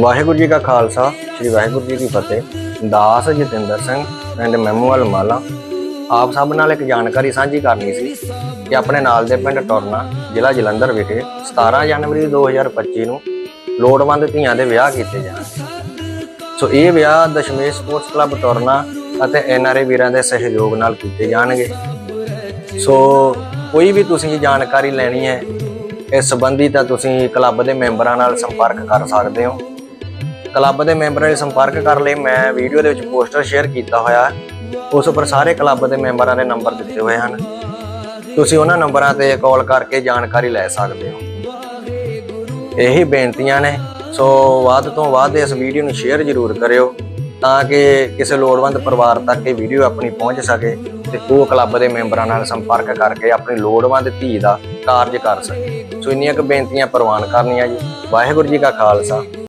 ਵਾਹਿਗੁਰੂ ਜੀ ਕਾ ਖਾਲਸਾ, ਸ੍ਰੀ ਵਾਹਿਗੁਰੂ ਜੀ ਕੀ ਫਤਿਹ। ਦਾਸ ਜਤਿੰਦਰ ਸਿੰਘ, ਪਿੰਡ ਮੈਮੂਵਾਲ ਮਾਲਾ। ਆਪ ਸਭ ਨਾਲ ਇੱਕ ਜਾਣਕਾਰੀ ਸਾਂਝੀ ਕਰਨੀ ਸੀ ਕਿ ਆਪਣੇ ਨਾਲ ਦੇ ਪਿੰਡ ਟੋਰਨਾ ਜ਼ਿਲ੍ਹਾ ਜਲੰਧਰ ਵਿਖੇ 17 ਜਨਵਰੀ 2025 ਨੂੰ ਲੋੜਵੰਦ ਧੀਆਂ ਦੇ ਵਿਆਹ ਕੀਤੇ ਜਾਣਗੇ ਸੋ ਇਹ ਵਿਆਹ ਦਸ਼ਮੇਸ਼ ਸਪੋਰਟਸ ਕਲੱਬ ਟੋਰਨਾ ਅਤੇ ਐਨਆਰਏ ਵੀਰਾਂ ਦੇ ਸਹਿਯੋਗ ਨਾਲ ਕੀਤੇ ਜਾਣਗੇ। ਸੋ ਕੋਈ ਵੀ ਤੁਸੀਂ ਜਾਣਕਾਰੀ ਲੈਣੀ ਹੈ, ਇਸ ਸੰਬੰਧੀ ਤਾਂ ਤੁਸੀਂ ਕਲੱਬ ਦੇ ਮੈਂਬਰਾਂ ਨਾਲ ਸੰਪਰਕ ਕਰ ਸਕਦੇ ਹੋ। ਕਲੱਬ ਦੇ ਮੈਂਬਰਾਂ ਨਾਲ ਸੰਪਰਕ ਕਰਨ ਲਈ। ਮੈਂ ਵੀਡੀਓ ਦੇ ਵਿੱਚ ਪੋਸਟਰ ਸ਼ੇਅਰ ਕੀਤਾ ਹੋਇਆ। ਹੈ ਉਸ ਉੱਪਰ ਸਾਰੇ ਕਲੱਬ ਦੇ ਮੈਂਬਰਾਂ ਦੇ ਨੰਬਰ ਦਿੱਤੇ ਹੋਏ ਹਨ। ਤੁਸੀਂ ਉਹਨਾਂ ਨੰਬਰਾਂ ਤੇ ਕਾਲ ਕਰਕੇ ਜਾਣਕਾਰੀ ਲੈ ਸਕਦੇ ਹੋ। ਇਹੀ ਬੇਨਤੀਆਂ ਨੇ। ਸੋ ਵੱਧ ਤੋਂ ਵੱਧ ਇਸ ਵੀਡੀਓ ਨੂੰ ਸ਼ੇਅਰ ਜ਼ਰੂਰ ਕਰਿਓ ਤਾਂ ਕਿ ਕਿਸੇ ਲੋੜਵੰਦ ਪਰਿਵਾਰ ਤੱਕ ਇਹ ਵੀਡੀਓ ਆਪਣੀ ਪਹੁੰਚ ਸਕੇ ਤੇ ਉਹ ਕਲੱਬ ਦੇ ਮੈਂਬਰਾਂ ਨਾਲ ਸੰਪਰਕ ਕਰਕੇ ਆਪਣੀ ਲੋੜਵੰਦ ਧੀ ਦਾ ਕਾਰਜ ਕਰ ਸਕੇ। ਸੋ ਇੰਨੀਆਂ ਕੁ ਬੇਨਤੀਆਂ ਪ੍ਰਵਾਨ ਕਰਨੀਆਂ ਜੀ। ਵਾਹਿਗੁਰੂ ਜੀ ਕਾ ਖਾਲਸਾ।